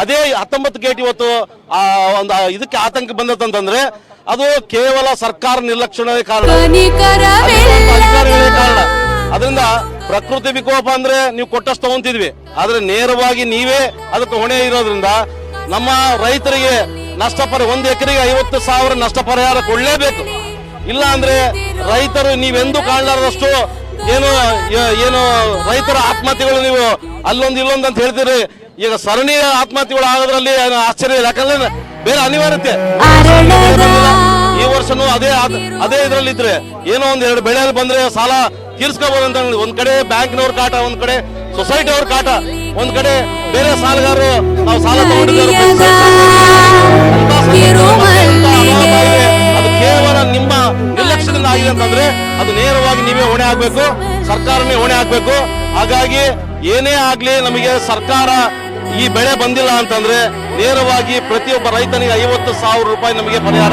ಅದೇ ಹತ್ತೊಂಬತ್ತು ಗೇಟ್ ಇವತ್ತು ಆ ಒಂದು ಇದಕ್ಕೆ ಆತಂಕ ಬಂದತ್ತಂತಂದ್ರೆ ಅದು ಕೇವಲ ಸರ್ಕಾರ ನಿರ್ಲಕ್ಷಣವೇ ಕಾರಣ. ಅದರಿಂದ ಪ್ರಕೃತಿ ವಿಕೋಪ ಅಂದ್ರೆ ನೀವು ಕೊಟ್ಟಷ್ಟು ತಗೊಂತಿದ್ವಿ. ಆದ್ರೆ ನೇರವಾಗಿ ನೀವೇ ಅದಕ್ಕೆ ಹೊಣೆ ಇರೋದ್ರಿಂದ ನಮ್ಮ ರೈತರಿಗೆ ನಷ್ಟ ಪರಿ ಒಂದು ಎಕರೆಗೆ ಐವತ್ತು ಸಾವಿರ ನಷ್ಟ ಪರಿಹಾರ ಕೊಡಲೇಬೇಕು. ಇಲ್ಲ ಅಂದ್ರೆ ರೈತರು ನೀವೆಂದು ಕಾಣಲಾರದಷ್ಟು ಏನು ಏನು ರೈತರ ಆತ್ಮಹತ್ಯೆಗಳು ನೀವು ಅಲ್ಲೊಂದು ಇಲ್ಲೊಂದು ಅಂತ ಹೇಳ್ತೀರಿ. ಈಗ ಸರಣಿ ಆತ್ಮಹತ್ಯೆಗಳು ಆಗೋದ್ರಲ್ಲಿ ಏನು ಆಶ್ಚರ್ಯ ಇಲ್ಲ. ಯಾಕಂದ್ರೆ ಬೇರೆ ಅನಿವಾರ್ಯತೆ. ಈ ವರ್ಷನೂ ಅದೇ ಅದೇ ಇದ್ರಲ್ಲಿ ಇದ್ರೆ ಏನೋ ಒಂದ್ ಎರಡು ಬೆಳೆ ಬಂದ್ರೆ ಸಾಲ ತೀರ್ಸ್ಕೋಬಹುದು ಅಂತ ಒಂದ್ ಕಡೆ ಬ್ಯಾಂಕ್ನವ್ರ ಕಾಟ ಒಂದ್ ಕಡೆ ಸೊಸೈಟಿ ಅವ್ರ ಕಾಟ ಒಂದ್ ಕಡೆ ಬೇರೆ ಸಾಲಗಾರರು ನಾವು ಸಾಲ ಆಗಿದೆ, ಅದು ಕೇವಲ ನಿಮ್ಮ ನಿರ್ಲಕ್ಷ್ಯದಿಂದ ಆಗಿದೆ ಅಂತಂದ್ರೆ ಅದು ನೇರವಾಗಿ ನೀವೇ ಹೊಣೆ ಆಗ್ಬೇಕು ಸರ್ಕಾರನೇ ಹೊಣೆ ಆಗ್ಬೇಕು. ಹಾಗಾಗಿ ಏನೇ ಆಗ್ಲಿ ನಮಗೆ ಸರ್ಕಾರ ಈ ಬೆಳೆ ಬಂದಿಲ್ಲ ಅಂತಂದ್ರೆ ನೇರವಾಗಿ ಪ್ರತಿಯೊಬ್ಬ ರೈತನಿಗೆ ಐವತ್ತು ಸಾವಿರ ರೂಪಾಯಿ ನಮಗೆ ಪರಿಹಾರ